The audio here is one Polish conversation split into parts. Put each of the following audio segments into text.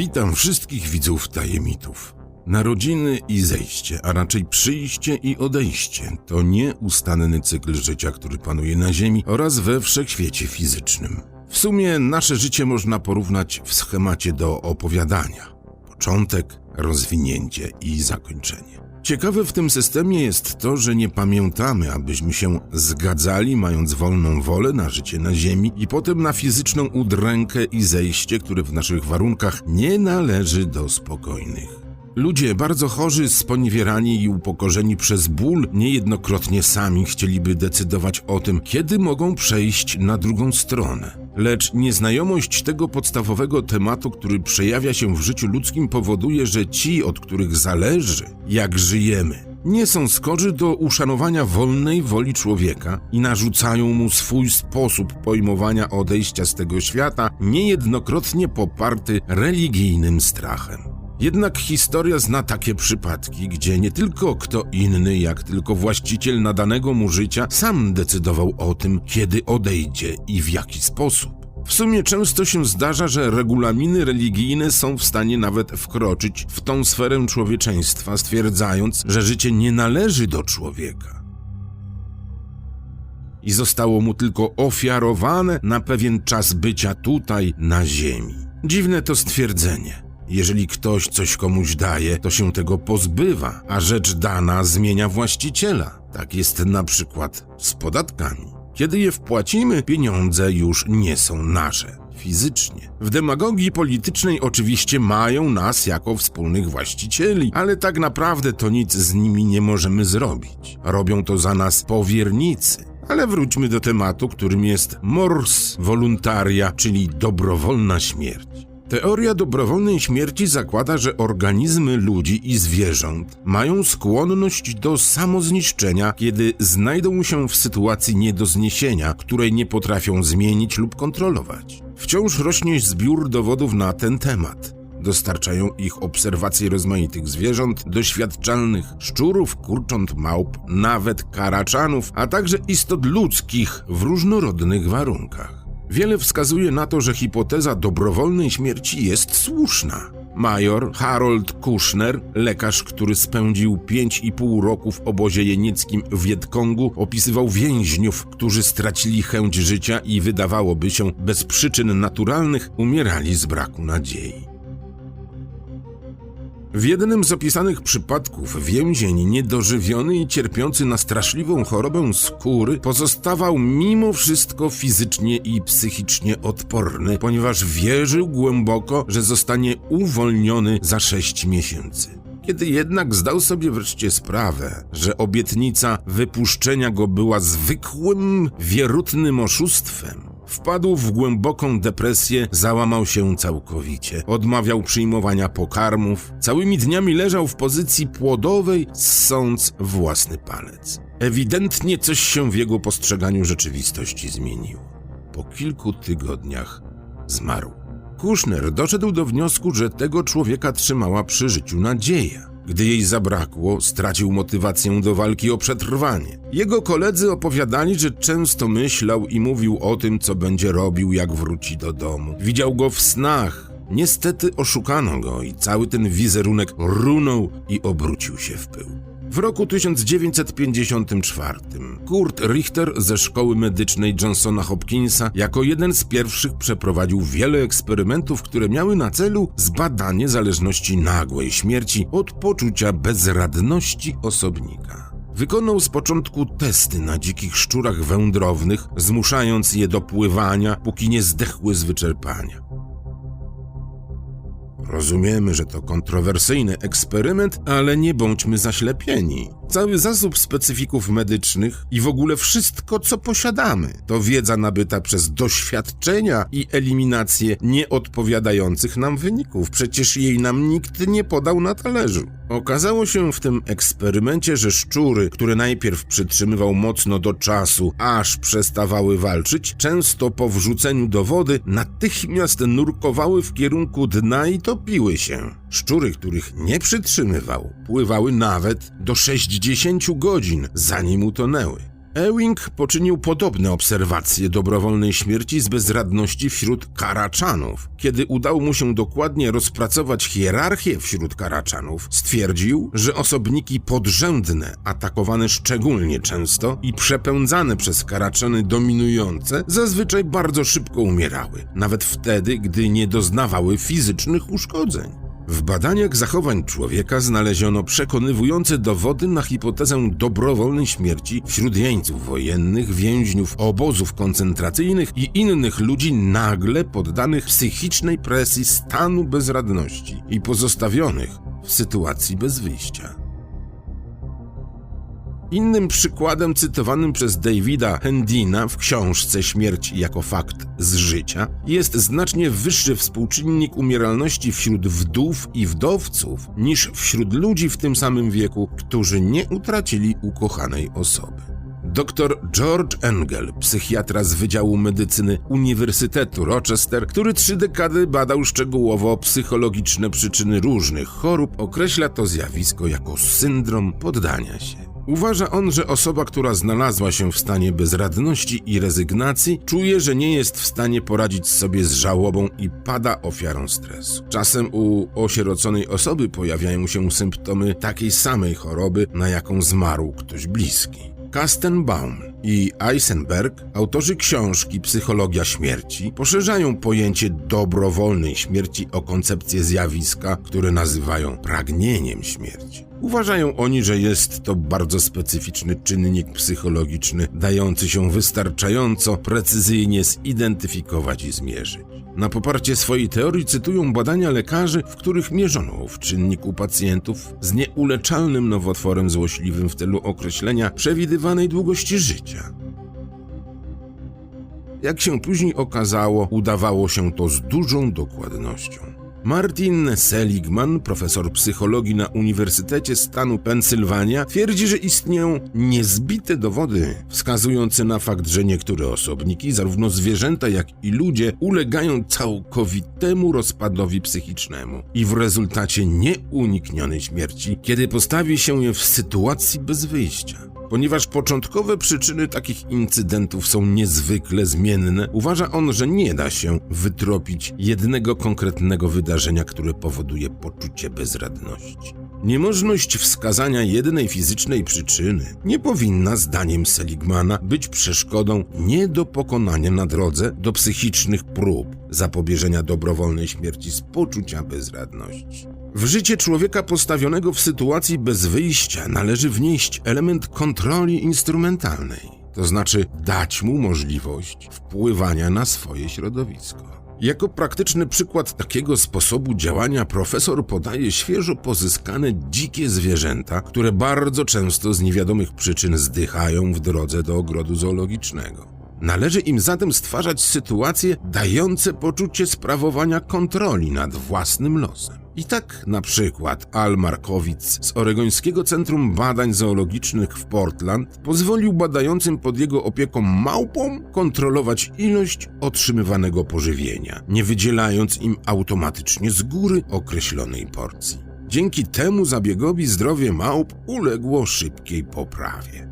Witam wszystkich widzów tajemników. Narodziny i zejście, a raczej przyjście i odejście to nieustanny cykl życia, który panuje na Ziemi oraz we wszechświecie fizycznym. W sumie nasze życie można porównać w schemacie do opowiadania: początek, rozwinięcie i zakończenie. Ciekawe w tym systemie jest to, że nie pamiętamy, abyśmy się zgadzali, mając wolną wolę na życie na Ziemi i potem na fizyczną udrękę i zejście, które w naszych warunkach nie należy do spokojnych. Ludzie bardzo chorzy, sponiewierani i upokorzeni przez ból, niejednokrotnie sami chcieliby decydować o tym, kiedy mogą przejść na drugą stronę. Lecz nieznajomość tego podstawowego tematu, który przejawia się w życiu ludzkim, powoduje, że ci, od których zależy, jak żyjemy, nie są skorzy do uszanowania wolnej woli człowieka i narzucają mu swój sposób pojmowania odejścia z tego świata, niejednokrotnie poparty religijnym strachem. Jednak historia zna takie przypadki, gdzie nie tylko kto inny, jak tylko właściciel nadanego mu życia sam decydował o tym, kiedy odejdzie i w jaki sposób. W sumie często się zdarza, że regulaminy religijne są w stanie nawet wkroczyć w tą sferę człowieczeństwa, stwierdzając, że życie nie należy do człowieka. I zostało mu tylko ofiarowane na pewien czas bycia tutaj, na ziemi. Dziwne to stwierdzenie. Jeżeli ktoś coś komuś daje, to się tego pozbywa, a rzecz dana zmienia właściciela. Tak jest na przykład z podatkami. Kiedy je wpłacimy, pieniądze już nie są nasze fizycznie. W demagogii politycznej oczywiście mają nas jako wspólnych właścicieli, ale tak naprawdę to nic z nimi nie możemy zrobić. Robią to za nas powiernicy. Ale wróćmy do tematu, którym jest mors voluntaria, czyli dobrowolna śmierć. Teoria dobrowolnej śmierci zakłada, że organizmy ludzi i zwierząt mają skłonność do samozniszczenia, kiedy znajdą się w sytuacji nie do zniesienia, której nie potrafią zmienić lub kontrolować. Wciąż rośnie zbiór dowodów na ten temat. Dostarczają ich obserwacje rozmaitych zwierząt, doświadczalnych szczurów, kurcząt, małp, nawet karaczanów, a także istot ludzkich w różnorodnych warunkach. Wiele wskazuje na to, że hipoteza dobrowolnej śmierci jest słuszna. Major Harold Kushner, lekarz, który spędził 5,5 roku w obozie jenieckim w Wietkongu, opisywał więźniów, którzy stracili chęć życia i wydawałoby się bez przyczyn naturalnych umierali z braku nadziei. W jednym z opisanych przypadków więzień niedożywiony i cierpiący na straszliwą chorobę skóry pozostawał mimo wszystko fizycznie i psychicznie odporny, ponieważ wierzył głęboko, że zostanie uwolniony za sześć miesięcy. Kiedy jednak zdał sobie wreszcie sprawę, że obietnica wypuszczenia go była zwykłym, wierutnym oszustwem, Wpadł w głęboką depresję, załamał się całkowicie. Odmawiał przyjmowania pokarmów, całymi dniami leżał w pozycji płodowej, ssąc własny palec. Ewidentnie coś się w jego postrzeganiu rzeczywistości zmieniło. Po kilku tygodniach zmarł. Kushner doszedł do wniosku, że tego człowieka trzymała przy życiu nadzieja. Gdy jej zabrakło, stracił motywację do walki o przetrwanie. Jego koledzy opowiadali, że często myślał i mówił o tym, co będzie robił, jak wróci do domu. Widział go w snach. Niestety oszukano go i cały ten wizerunek runął i obrócił się w pył. W roku 1954 Kurt Richter ze szkoły medycznej Johnsona Hopkinsa jako jeden z pierwszych przeprowadził wiele eksperymentów, które miały na celu zbadanie zależności nagłej śmierci od poczucia bezradności osobnika. Wykonał z początku testy na dzikich szczurach wędrownych, zmuszając je do pływania, póki nie zdechły z wyczerpania. Rozumiemy, że to kontrowersyjny eksperyment, ale nie bądźmy zaślepieni. Cały zasób specyfików medycznych i w ogóle wszystko, co posiadamy, to wiedza nabyta przez doświadczenia i eliminację nieodpowiadających nam wyników. Przecież jej nam nikt nie podał na talerzu. Okazało się w tym eksperymencie, że szczury, które najpierw przytrzymywał mocno do czasu, aż przestawały walczyć, często po wrzuceniu do wody natychmiast nurkowały w kierunku dna i topiły się. Szczury, których nie przytrzymywał, pływały nawet do 60 godzin, zanim utonęły. Ewing poczynił podobne obserwacje dobrowolnej śmierci z bezradności wśród Karaczanów. Kiedy udało mu się dokładnie rozpracować hierarchię wśród Karaczanów, stwierdził, że osobniki podrzędne, atakowane szczególnie często i przepędzane przez Karaczany dominujące, zazwyczaj bardzo szybko umierały, nawet wtedy, gdy nie doznawały fizycznych uszkodzeń. W badaniach zachowań człowieka znaleziono przekonywujące dowody na hipotezę dobrowolnej śmierci wśród jeńców wojennych, więźniów obozów koncentracyjnych i innych ludzi nagle poddanych psychicznej presji stanu bezradności i pozostawionych w sytuacji bez wyjścia. Innym przykładem cytowanym przez Davida Hendina w książce Śmierć jako fakt z życia jest znacznie wyższy współczynnik umieralności wśród wdów i wdowców niż wśród ludzi w tym samym wieku, którzy nie utracili ukochanej osoby. Dr George Engel, psychiatra z Wydziału Medycyny Uniwersytetu Rochester, który trzy dekady badał szczegółowo psychologiczne przyczyny różnych chorób, określa to zjawisko jako syndrom poddania się. Uważa on, że osoba, która znalazła się w stanie bezradności i rezygnacji, czuje, że nie jest w stanie poradzić sobie z żałobą i pada ofiarą stresu. Czasem u osieroconej osoby pojawiają się symptomy takiej samej choroby, na jaką zmarł ktoś bliski. Kastenbaum i Eisenberg, autorzy książki Psychologia śmierci, poszerzają pojęcie dobrowolnej śmierci o koncepcję zjawiska, które nazywają pragnieniem śmierci. Uważają oni, że jest to bardzo specyficzny czynnik psychologiczny, dający się wystarczająco precyzyjnie zidentyfikować i zmierzyć. Na poparcie swojej teorii cytują badania lekarzy, w których mierzono w czynniku pacjentów z nieuleczalnym nowotworem złośliwym w celu określenia przewidywanej długości życia. Jak się później okazało, udawało się to z dużą dokładnością. Martin Seligman, profesor psychologii na Uniwersytecie Stanu Pensylwania, twierdzi, że istnieją niezbite dowody wskazujące na fakt, że niektóre osobniki, zarówno zwierzęta, jak i ludzie, ulegają całkowitemu rozpadowi psychicznemu i w rezultacie nieuniknionej śmierci, kiedy postawi się je w sytuacji bez wyjścia. Ponieważ początkowe przyczyny takich incydentów są niezwykle zmienne, uważa on, że nie da się wytropić jednego konkretnego wydarzenia, które powoduje poczucie bezradności. Niemożność wskazania jednej fizycznej przyczyny nie powinna, zdaniem Seligmana, być przeszkodą nie do pokonania na drodze do psychicznych prób zapobieżenia dobrowolnej śmierci z poczucia bezradności. W życie człowieka postawionego w sytuacji bez wyjścia należy wnieść element kontroli instrumentalnej, to znaczy dać mu możliwość wpływania na swoje środowisko. Jako praktyczny przykład takiego sposobu działania profesor podaje świeżo pozyskane dzikie zwierzęta, które bardzo często z niewiadomych przyczyn zdychają w drodze do ogrodu zoologicznego. Należy im zatem stwarzać sytuacje dające poczucie sprawowania kontroli nad własnym losem. I tak na przykład Al Markowicz z Oregońskiego Centrum Badań Zoologicznych w Portland pozwolił badającym pod jego opieką małpom kontrolować ilość otrzymywanego pożywienia, nie wydzielając im automatycznie z góry określonej porcji. Dzięki temu zabiegowi zdrowie małp uległo szybkiej poprawie.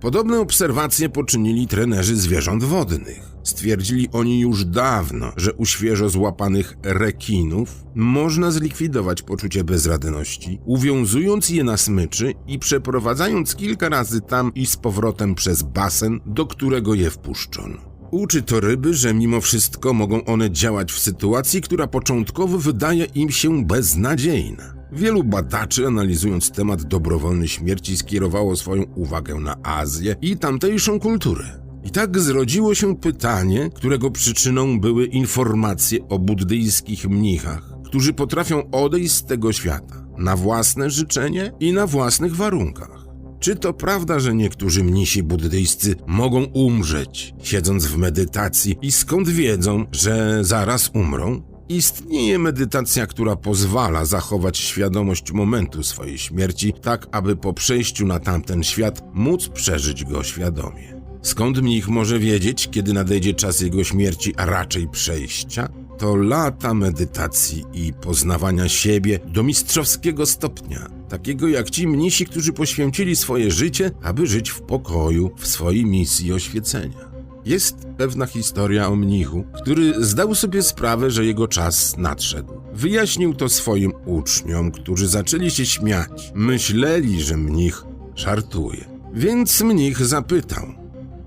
Podobne obserwacje poczynili trenerzy zwierząt wodnych. Stwierdzili oni już dawno, że u świeżo złapanych rekinów można zlikwidować poczucie bezradności, uwiązując je na smyczy i przeprowadzając kilka razy tam i z powrotem przez basen, do którego je wpuszczono. Uczy to ryby, że mimo wszystko mogą one działać w sytuacji, która początkowo wydaje im się beznadziejna. Wielu badaczy, analizując temat dobrowolnej śmierci, skierowało swoją uwagę na Azję i tamtejszą kulturę. I tak zrodziło się pytanie, którego przyczyną były informacje o buddyjskich mnichach, którzy potrafią odejść z tego świata na własne życzenie i na własnych warunkach. Czy to prawda, że niektórzy mnisi buddyjscy mogą umrzeć, siedząc w medytacji i skąd wiedzą, że zaraz umrą? Istnieje medytacja, która pozwala zachować świadomość momentu swojej śmierci, tak aby po przejściu na tamten świat móc przeżyć go świadomie. Skąd mnich może wiedzieć, kiedy nadejdzie czas jego śmierci, a raczej przejścia? To lata medytacji i poznawania siebie do mistrzowskiego stopnia, takiego jak ci mnisi, którzy poświęcili swoje życie, aby żyć w pokoju w swojej misji oświecenia. Jest pewna historia o mnichu, który zdał sobie sprawę, że jego czas nadszedł. Wyjaśnił to swoim uczniom, którzy zaczęli się śmiać. Myśleli, że mnich żartuje. Więc mnich zapytał: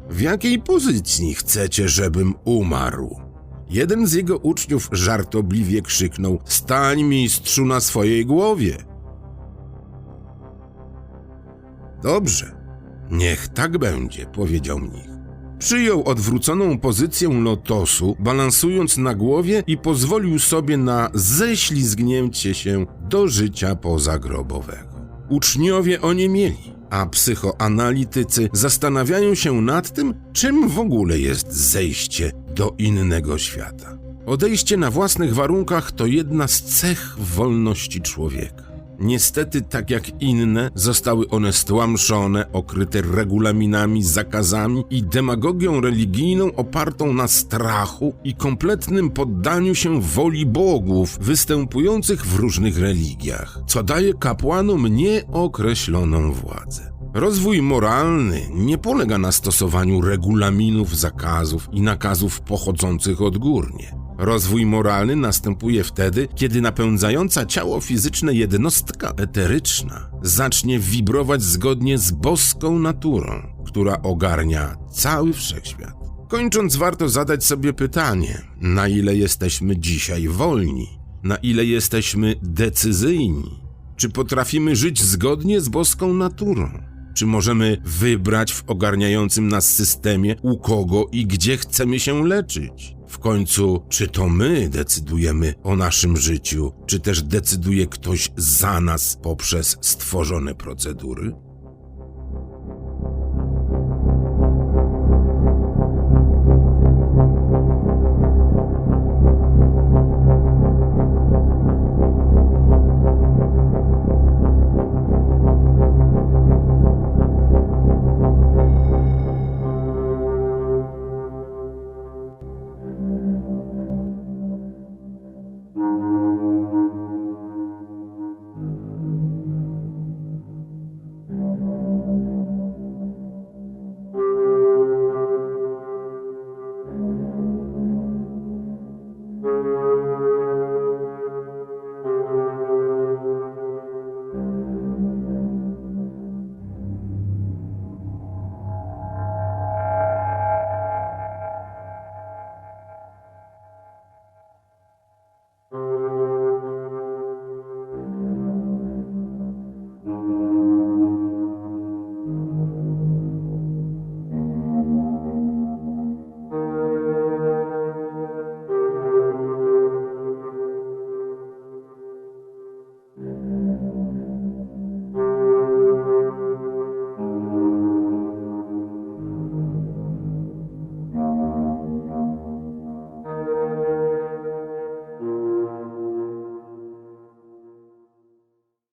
W jakiej pozycji chcecie, żebym umarł? Jeden z jego uczniów żartobliwie krzyknął: Stań mistrzu na swojej głowie. Dobrze, niech tak będzie, powiedział mnich. Przyjął odwróconą pozycję lotosu, balansując na głowie i pozwolił sobie na ześlizgnięcie się do życia pozagrobowego. Uczniowie oniemieli, a psychoanalitycy zastanawiają się nad tym, czym w ogóle jest zejście do innego świata. Odejście na własnych warunkach to jedna z cech wolności człowieka. Niestety, tak jak inne, zostały one stłamszone, okryte regulaminami, zakazami i demagogią religijną opartą na strachu i kompletnym poddaniu się woli bogów występujących w różnych religiach, co daje kapłanom nieokreśloną władzę. Rozwój moralny nie polega na stosowaniu regulaminów, zakazów i nakazów pochodzących odgórnie. Rozwój moralny następuje wtedy, kiedy napędzająca ciało fizyczne jednostka eteryczna zacznie wibrować zgodnie z boską naturą, która ogarnia cały wszechświat. Kończąc, warto zadać sobie pytanie: na ile jesteśmy dzisiaj wolni? Na ile jesteśmy decyzyjni? Czy potrafimy żyć zgodnie z boską naturą? Czy możemy wybrać w ogarniającym nas systemie, u kogo i gdzie chcemy się leczyć? W końcu, czy to my decydujemy o naszym życiu, czy też decyduje ktoś za nas poprzez stworzone procedury?